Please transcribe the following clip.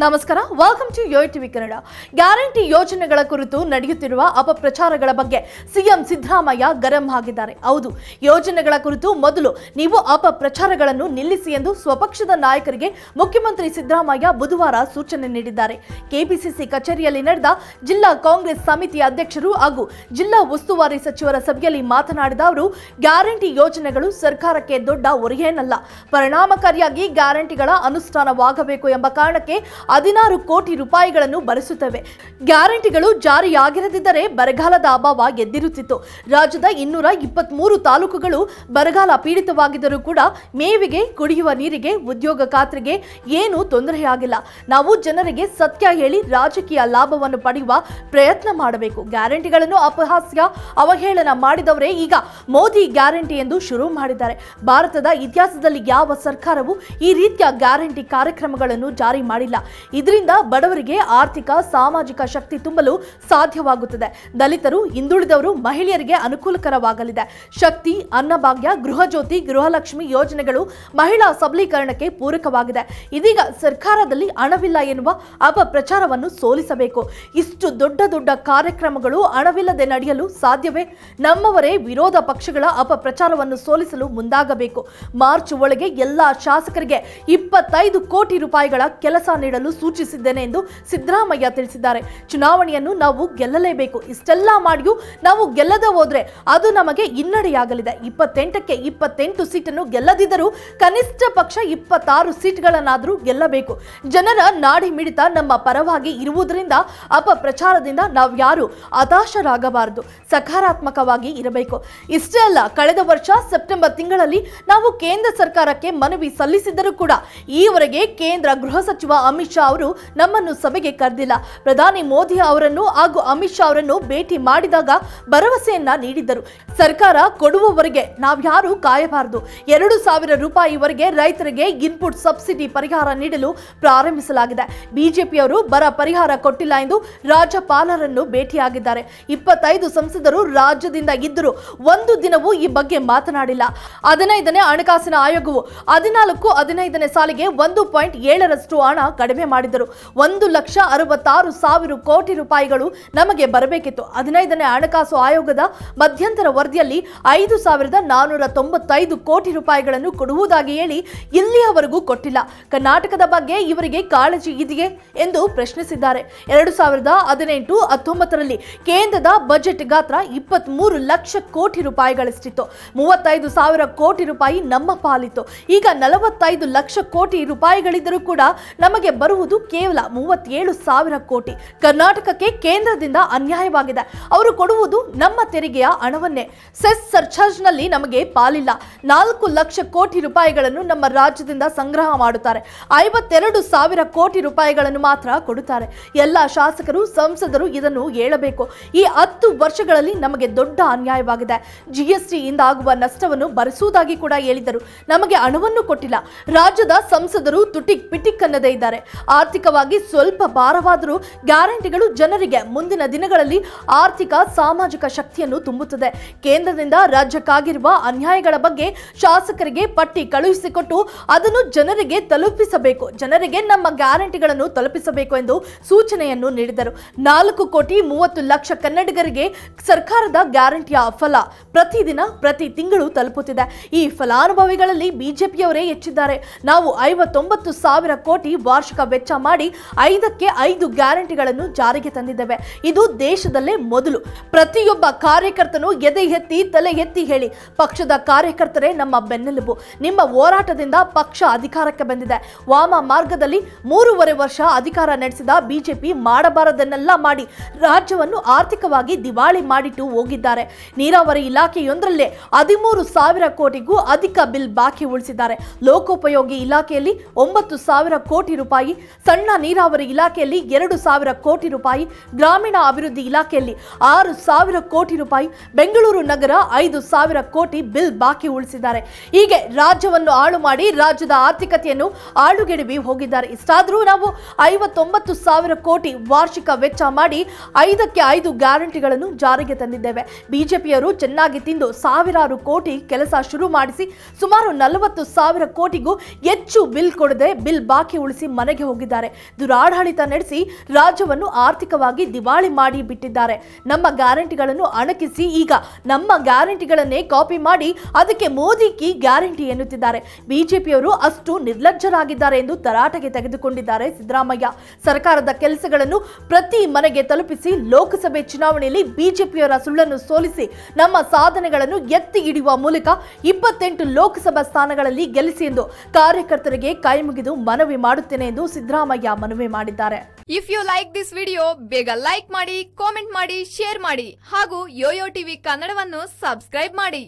ನಮಸ್ಕಾರ welcome to Yo TV Kannada guarantee ಯೋಜನೆಗಳ ಕುರಿತು ನಡೆಯುತ್ತಿರುವ ಅಪಪ್ರಚಾರಗಳ ಬಗ್ಗೆ ಸಿಎಂ ಸಿದ್ದರಾಮಯ್ಯ ಗರಂ ಆಗಿದ್ದಾರೆ. ಹೌದು, ಯೋಜನೆಗಳ ಕುರಿತು ಮೊದಲು ನೀವು ಅಪಪ್ರಚಾರಗಳನ್ನು ನಿಲ್ಲಿಸಿ ಎಂದು ಸ್ವಪಕ್ಷದ ನಾಯಕರಿಗೆ ಮುಖ್ಯಮಂತ್ರಿ ಸಿದ್ದರಾಮಯ್ಯ ಬುಧವಾರ ಸೂಚನೆ ನೀಡಿದ್ದಾರೆ. ಕೆಪಿಸಿಸಿ ಕಚೇರಿಯಲ್ಲಿ ನಡೆದ ಜಿಲ್ಲಾ ಕಾಂಗ್ರೆಸ್ ಸಮಿತಿ ಅಧ್ಯಕ್ಷರು ಹಾಗೂ ಜಿಲ್ಲಾ ಉಸ್ತುವಾರಿ ಸಚಿವರ ಸಭೆಯಲ್ಲಿ ಮಾತನಾಡಿದ ಅವರು ಗ್ಯಾರಂಟಿ ಯೋಜನೆಗಳು ಸರ್ಕಾರಕ್ಕೆ ದೊಡ್ಡ ಹೊರೆಯೇನಲ್ಲ ಪರಿಣಾಮಕಾರಿಯಾಗಿ ಗ್ಯಾರಂಟಿಗಳ ಅನುಷ್ಠಾನವಾಗಬೇಕು ಎಂಬ ಕಾರಣಕ್ಕೆ ಹದಿನಾರು ಕೋಟಿ ರೂಪಾಯಿಗಳನ್ನು ಭರಿಸುತ್ತವೆ. ಗ್ಯಾರಂಟಿಗಳು ಜಾರಿಯಾಗಿರದಿದ್ದರೆ ಬರಗಾಲದ ಅಭಾವ ಗೆದ್ದಿರುತ್ತಿತ್ತು ರಾಜ್ಯದ ಇನ್ನೂರ ಇಪ್ಪತ್ಮೂರು ತಾಲೂಕುಗಳು ಬರಗಾಲ ಪೀಡಿತವಾಗಿದ್ದರೂ ಕೂಡ ಮೇವಿಗೆ ಕುಡಿಯುವ ನೀರಿಗೆ ಉದ್ಯೋಗ ಖಾತ್ರಿಗೆ ಏನೂ ತೊಂದರೆಯಾಗಿಲ್ಲ. ನಾವು ಜನರಿಗೆ ಸತ್ಯ ಹೇಳಿ ರಾಜಕೀಯ ಲಾಭವನ್ನು ಪಡೆಯುವ ಪ್ರಯತ್ನ ಮಾಡಬೇಕು. ಗ್ಯಾರಂಟಿಗಳನ್ನು ಅಪಹಾಸ್ಯ ಅವಹೇಳನ ಮಾಡಿದವರೇ ಈಗ ಮೋದಿ ಗ್ಯಾರಂಟಿ ಎಂದು ಶುರು ಮಾಡಿದ್ದಾರೆ. ಭಾರತದ ಇತಿಹಾಸದಲ್ಲಿ ಯಾವ ಸರ್ಕಾರವೂ ಈ ರೀತಿಯ ಗ್ಯಾರಂಟಿ ಕಾರ್ಯಕ್ರಮಗಳನ್ನು ಜಾರಿ ಮಾಡಿಲ್ಲ. ಇದರಿಂದ ಬಡವರಿಗೆ ಆರ್ಥಿಕ, ಸಾಮಾಜಿಕ ಶಕ್ತಿ ತುಂಬಲು ಸಾಧ್ಯವಾಗುತ್ತದೆ. ದಲಿತರು, ಹಿಂದುಳಿದವರು ಮಹಿಳೆಯರಿಗೆ ಅನುಕೂಲಕರವಾಗಲಿದೆ. ಶಕ್ತಿ, ಅನ್ನಭಾಗ್ಯ, ಗೃಹಜ್ಯೋತಿ, ಗೃಹಲಕ್ಷ್ಮಿ ಯೋಜನೆಗಳು ಮಹಿಳಾ ಸಬಲೀಕರಣಕ್ಕೆ ಪೂರಕವಾಗಿದೆ. ಇದೀಗ ಸರ್ಕಾರದಲ್ಲಿ ಹಣವಿಲ್ಲ ಎನ್ನುವ ಅಪಪ್ರಚಾರವನ್ನು ಸೋಲಿಸಬೇಕು. ಇಷ್ಟು ದೊಡ್ಡ ದೊಡ್ಡ ಕಾರ್ಯಕ್ರಮಗಳು ಹಣವಿಲ್ಲದೆ ನಡೆಯಲು ಸಾಧ್ಯವೇ? ನಮ್ಮವರೇ ವಿರೋಧ ಪಕ್ಷಗಳ ಅಪಪ್ರಚಾರವನ್ನು ಸೋಲಿಸಲು ಮುಂದಾಗಬೇಕು. ಮಾರ್ಚ್ ಒಳಗೆ ಎಲ್ಲಾ ಶಾಸಕರಿಗೆ ಇಪ್ಪತ್ತೈದು ಕೋಟಿ ರೂಪಾಯಿಗಳ ಕೆಲಸ ನೀಡಲು ಸೂಚಿಸಿದ್ದೇನೆ ಎಂದು ಸಿದ್ದರಾಮಯ್ಯ ತಿಳಿಸಿದ್ದಾರೆ. ಚುನಾವಣೆಯನ್ನು ನಾವು ಗೆಲ್ಲಲೇಬೇಕು. ಇಷ್ಟೆಲ್ಲ ಮಾಡಿಯೂ ನಾವು ಗೆಲ್ಲದೆ ಹೋದ್ರೆ ಅದು ನಮಗೆ ಹಿನ್ನಡೆಯಾಗಲಿದೆ. ಇಪ್ಪತ್ತೆಂಟಕ್ಕೆ ಇಪ್ಪತ್ತೆಂಟು ಸೀಟನ್ನು ಗೆಲ್ಲದಿದ್ದರೂ ಕನಿಷ್ಠ ಪಕ್ಷ ಇಪ್ಪತ್ತಾರು ಸೀಟ್ಗಳನ್ನಾದರೂ ಗೆಲ್ಲಬೇಕು. ಜನರ ನಾಡಿ ಮಿಡಿತ ನಮ್ಮ ಪರವಾಗಿ ಇರುವುದರಿಂದ ಅಪಪ್ರಚಾರದಿಂದ ನಾವ್ಯಾರು ಹತಾಶರಾಗಬಾರದು. ಸಕಾರಾತ್ಮಕವಾಗಿ ಇರಬೇಕು. ಇಷ್ಟೇ ಅಲ್ಲ, ಕಳೆದ ವರ್ಷ ಸೆಪ್ಟೆಂಬರ್ ತಿಂಗಳಲ್ಲಿ ನಾವು ಕೇಂದ್ರ ಸರ್ಕಾರಕ್ಕೆ ಮನವಿ ಸಲ್ಲಿಸಿದ್ದರೂ ಕೂಡ ಈವರೆಗೆ ಕೇಂದ್ರ ಗೃಹ ಸಚಿವ ಅಮಿತ್ ಶಾ ಅವರು ನಮ್ಮನ್ನು ಸಭೆಗೆ ಕರೆದಿಲ್ಲ. ಪ್ರಧಾನಿ ಮೋದಿ ಅವರನ್ನು ಹಾಗೂ ಅಮಿತ್ ಶಾ ಅವರನ್ನು ಭೇಟಿ ಮಾಡಿದಾಗ ಭರವಸೆಯನ್ನ ನೀಡಿದ್ದರು. ಸರ್ಕಾರ ಕೊಡುವವರೆಗೆ ನಾವ್ಯಾರು ಕಾಯಬಾರದು. ಎರಡು ಸಾವಿರ ರೂಪಾಯಿವರೆಗೆ ರೈತರಿಗೆ ಇನ್ಪುಟ್ ಸಬ್ಸಿಡಿ ಪರಿಹಾರ ನೀಡಲು ಪ್ರಾರಂಭಿಸಲಾಗಿದೆ. ಬಿಜೆಪಿಯವರು ಬರ ಪರಿಹಾರ ಕೊಟ್ಟಿಲ್ಲ ಎಂದು ರಾಜ್ಯಪಾಲರನ್ನು ಭೇಟಿಯಾಗಿದ್ದಾರೆ. ಇಪ್ಪತ್ತೈದು ಸಂಸದರು ರಾಜ್ಯದಿಂದ ಇದ್ದರೂ ಒಂದು ದಿನವೂ ಈ ಬಗ್ಗೆ ಮಾತನಾಡಿಲ್ಲ. ಹದಿನೈದನೇ ಹಣಕಾಸಿನ ಆಯೋಗವು ಹದಿನಾಲ್ಕು ಹದಿನೈದನೇ ಸಾಲಿಗೆ ಒಂದು ಪಾಯಿಂಟ್ ಏಳರಷ್ಟು ಹಣ ಕಡಿಮೆ ಮಾಡಿದರು. ಒಂದು ಲಕ್ಷ ಅರವತ್ತಾರು ಸಾವಿರ ಕೋಟಿ ರೂಪಾಯಿಗಳು ನಮಗೆ ಬರಬೇಕಿತ್ತು. ಹದಿನೈದನೇ ಹಣಕಾಸು ಆಯೋಗದ ಮಧ್ಯಂತರ ವರದಿಯಲ್ಲಿ ಐದು ಸಾವಿರದ ನಾನೂರ ತೊಂಬತ್ತೈದು ಕೋಟಿ ರೂಪಾಯಿಗಳನ್ನು ಕೊಡುವುದಾಗಿ ಹೇಳಿ ಇಲ್ಲಿಯವರೆಗೂ ಕೊಟ್ಟಿಲ್ಲ. ಕರ್ನಾಟಕದ ಬಗ್ಗೆ ಇವರಿಗೆ ಕಾಳಜಿ ಇದೆಯೇ ಎಂದು ಪ್ರಶ್ನಿಸಿದ್ದಾರೆ. ಎರಡು ಸಾವಿರದ ಹದಿನೆಂಟು ಹತ್ತೊಂಬತ್ತರಲ್ಲಿ ಕೇಂದ್ರದ ಬಜೆಟ್ ಗಾತ್ರ ಇಪ್ಪತ್ತ್ ಮೂರು ಲಕ್ಷ ಕೋಟಿ ರೂಪಾಯಿಗಳಷ್ಟಿತ್ತು. ಮೂವತ್ತೈದು ಸಾವಿರ ಕೋಟಿ ರೂಪಾಯಿ ನಮ್ಮ ಪಾಲಿತ್ತು. ಈಗ ನಲವತ್ತೈದು ಲಕ್ಷ ಕೋಟಿ ರೂಪಾಯಿಗಳಿದ್ದರೂ ಕೂಡ ನಮಗೆ ಬರುವುದು ಕೇವಲ ಮೂವತ್ತೇಳು ಸಾವಿರ ಕೋಟಿ. ಕರ್ನಾಟಕಕ್ಕೆ ಕೇಂದ್ರದಿಂದ ಅನ್ಯಾಯವಾಗಿದೆ. ಅವರು ಕೊಡುವುದು ನಮ್ಮ ತೆರಿಗೆಯ ಹಣವನ್ನೇ. ಸೆಸ್ ಸರ್ಚಾರ್ಜ್ನಲ್ಲಿ ನಮಗೆ ಪಾಲಿಲ್ಲ. ನಾಲ್ಕು ಲಕ್ಷ ಕೋಟಿ ರೂಪಾಯಿಗಳನ್ನು ನಮ್ಮ ರಾಜ್ಯದಿಂದ ಸಂಗ್ರಹ ಮಾಡುತ್ತಾರೆ. ಐವತ್ತೆರಡು ಸಾವಿರ ಕೋಟಿ ರೂಪಾಯಿಗಳನ್ನು ಮಾತ್ರ ಕೊಡುತ್ತಾರೆ. ಎಲ್ಲ ಶಾಸಕರು, ಸಂಸದರು ಇದನ್ನು ಹೇಳಬೇಕು. ಈ ಹತ್ತು ವರ್ಷಗಳಲ್ಲಿ ನಮಗೆ ದೊಡ್ಡ ಅನ್ಯಾಯವಾಗಿದೆ. ಜಿಎಸ್ಟಿಯಿಂದ ಆಗುವ ನಷ್ಟವನ್ನು ಭರಿಸುವುದಾಗಿ ಕೂಡ ಹೇಳಿದರು. ನಮಗೆ ಹಣವನ್ನು ಕೊಟ್ಟಿಲ್ಲ. ರಾಜ್ಯದ ಸಂಸದರು ತುಟಿಕ್ ಪಿಟಿಕ್ ಅನ್ನದೇ ಇದ್ದಾರೆ. ಆರ್ಥಿಕವಾಗಿ ಸ್ವಲ್ಪ ಭಾರವಾದರೂ ಗ್ಯಾರಂಟಿಗಳು ಜನರಿಗೆ ಮುಂದಿನ ದಿನಗಳಲ್ಲಿ ಆರ್ಥಿಕ ಸಾಮಾಜಿಕ ಶಕ್ತಿಯನ್ನು ತುಂಬುತ್ತದೆ. ಕೇಂದ್ರದಿಂದ ರಾಜ್ಯಕ್ಕಾಗಿರುವ ಅನ್ಯಾಯಗಳ ಬಗ್ಗೆ ಶಾಸಕರಿಗೆ ಪಟ್ಟಿ ಕಳುಹಿಸಿಕೊಟ್ಟು ಅದನ್ನು ಜನರಿಗೆ ತಲುಪಿಸಬೇಕು. ಜನರಿಗೆ ನಮ್ಮ ಗ್ಯಾರಂಟಿಗಳನ್ನು ತಲುಪಿಸಬೇಕು ಎಂದು ಸೂಚನೆಯನ್ನು ನೀಡಿದರು. ನಾಲ್ಕು ಕೋಟಿ ಮೂವತ್ತು ಲಕ್ಷ ಕನ್ನಡಿಗರಿಗೆ ಸರ್ಕಾರದ ಗ್ಯಾರಂಟಿಯ ಫಲ ಪ್ರತಿದಿನ ಪ್ರತಿ ತಿಂಗಳು ತಲುಪುತ್ತಿದೆ. ಈ ಫಲಾನುಭವಿಗಳಲ್ಲಿ ಬಿಜೆಪಿಯವರೇ ಹೆಚ್ಚಿದ್ದಾರೆ. ನಾವು ಐವತ್ತೊಂಬತ್ತು ಸಾವಿರ ಕೋಟಿ ವಾರ್ಷಿಕ ವೆಚ್ಚ ಮಾಡಿ ಐದಕ್ಕೆ ಐದು ಗ್ಯಾರಂಟಿಗಳನ್ನು ಜಾರಿಗೆ ತಂದಿದ್ದೇವೆ. ಇದು ದೇಶದಲ್ಲೇ ಮೊದಲು. ಪ್ರತಿಯೊಬ್ಬ ಕಾರ್ಯಕರ್ತನು ಎದೆ ಎತ್ತಿ ತಲೆ ಎತ್ತಿ ಹೇಳಿ, ಪಕ್ಷದ ಕಾರ್ಯಕರ್ತರೇ, ನಮ್ಮ ಬೆನ್ನೆಲುಬು. ನಿಮ್ಮ ಹೋರಾಟದಿಂದ ಪಕ್ಷ ಅಧಿಕಾರಕ್ಕೆ ಬಂದಿದೆ. ವಾಮ ಮಾರ್ಗದಲ್ಲಿ ಮೂರುವರೆ ವರ್ಷ ಅಧಿಕಾರ ನಡೆಸಿದ ಬಿಜೆಪಿ ಮಾಡಬಾರದನ್ನೆಲ್ಲ ಮಾಡಿ ರಾಜ್ಯವನ್ನು ಆರ್ಥಿಕವಾಗಿ ದಿವಾಳಿ ಮಾಡಿಟ್ಟು ಹೋಗಿದ್ದಾರೆ. ನೀರಾವರಿ ಇಲಾಖೆಯೊಂದರಲ್ಲೇ ಹದಿಮೂರು ಸಾವಿರ ಕೋಟಿಗೂ ಅಧಿಕ ಬಿಲ್ ಬಾಕಿ ಉಳಿಸಿದ್ದಾರೆ. ಲೋಕೋಪಯೋಗಿ ಇಲಾಖೆಯಲ್ಲಿ ಒಂಬತ್ತು ಸಾವಿರ ಕೋಟಿ ರೂಪಾಯಿ ಸಣ್ಣ ನೀರಾವರಿ ಇಲಾಖೆಯಲ್ಲಿ ಎರಡು ಸಾವಿರ ಕೋಟಿ ರೂಪಾಯಿ, ಗ್ರಾಮೀಣ ಅಭಿವೃದ್ಧಿ ಇಲಾಖೆಯಲ್ಲಿ ಆರು ಸಾವಿರ ಕೋಟಿ ರೂಪಾಯಿ, ಬೆಂಗಳೂರು ನಗರ ಐದು ಸಾವಿರ ಕೋಟಿ ಬಿಲ್ ಬಾಕಿ ಉಳಿಸಿದ್ದಾರೆ. ಹೀಗೆ ರಾಜ್ಯವನ್ನು ಹಾಳು ಮಾಡಿ ರಾಜ್ಯದ ಆರ್ಥಿಕತೆಯನ್ನು ಆಳುಗೆಡವಿ ಹೋಗಿದ್ದಾರೆ. ಇಷ್ಟಾದರೂ ನಾವು ಐವತ್ತೊಂಬತ್ತು ಸಾವಿರ ಕೋಟಿ ವಾರ್ಷಿಕ ವೆಚ್ಚ ಮಾಡಿ ಐದಕ್ಕೆ ಐದು ಗ್ಯಾರಂಟಿಗಳನ್ನು ಜಾರಿಗೆ ತಂದಿದ್ದೇವೆ. ಬಿಜೆಪಿಯವರು ಚೆನ್ನಾಗಿ ತಿಂದು ಸಾವಿರಾರು ಕೋಟಿ ಕೆಲಸ ಶುರು ಮಾಡಿಸಿ ಸುಮಾರು ನಲವತ್ತು ಸಾವಿರ ಕೋಟಿಗೂ ಹೆಚ್ಚು ಬಿಲ್ ಕೊಡದೆ ಬಿಲ್ ಬಾಕಿ ಉಳಿಸಿ ಮನೆಗೆ ಹೋಗಿದ್ದಾರೆ. ದುರಾಡಳಿತ ನಡೆಸಿ ರಾಜ್ಯವನ್ನು ಆರ್ಥಿಕವಾಗಿ ದಿವಾಳಿ ಮಾಡಿ ಬಿಟ್ಟಿದ್ದಾರೆ. ನಮ್ಮ ಗ್ಯಾರಂಟಿಗಳನ್ನು ಅಣಕಿಸಿ ಈಗ ನಮ್ಮ ಗ್ಯಾರಂಟಿಗಳನ್ನೇ ಕಾಪಿ ಮಾಡಿ ಅದಕ್ಕೆ ಮೋದಿ ಕಿ ಗ್ಯಾರಂಟಿ ಎನ್ನುತ್ತಿದ್ದಾರೆ. ಬಿಜೆಪಿಯವರು ಅಷ್ಟು ನಿರ್ಲಜ್ಜರಾಗಿದ್ದಾರೆ ಎಂದು ತರಾಟೆಗೆ ತೆಗೆದುಕೊಂಡಿದ್ದಾರೆ ಸಿದ್ದರಾಮಯ್ಯ. ಸರ್ಕಾರದ ಕೆಲಸಗಳನ್ನು ಪ್ರತಿ ಮನೆಗೆ ತಲುಪಿಸಿ ಲೋಕಸಭೆ ಚುನಾವಣೆಯಲ್ಲಿ ಬಿಜೆಪಿಯವರ ಸುಳ್ಳನ್ನು ಸೋಲಿಸಿ ನಮ್ಮ ಸಾಧನೆಗಳನ್ನು ಎತ್ತಿ ಹಿಡಿಯುವ ಮೂಲಕ ಇಪ್ಪತ್ತೆಂಟು ಲೋಕಸಭಾ ಸ್ಥಾನಗಳಲ್ಲಿ ಗೆಲ್ಲಿಸಿ ಎಂದು ಕಾರ್ಯಕರ್ತರಿಗೆ ಕೈ ಮುಗಿದು ಮನವಿ ಮಾಡುತ್ತೇನೆ ಎಂದು ಸಿದ್ದರಾಮಯ್ಯ ಮನವಿ ಮಾಡಿದ್ದಾರೆ. If you like this video ಬೇಗ ಲೈಕ್ ಮಾಡಿ ಕಾಮೆಂಟ್ ಮಾಡಿ ಶೇರ್ ಮಾಡಿ ಹಾಗೂ ಯೋಯೋ ಟಿವಿ ಕನ್ನಡವನ್ನು ಸಬ್ಸ್ಕ್ರೈಬ್ ಮಾಡಿ.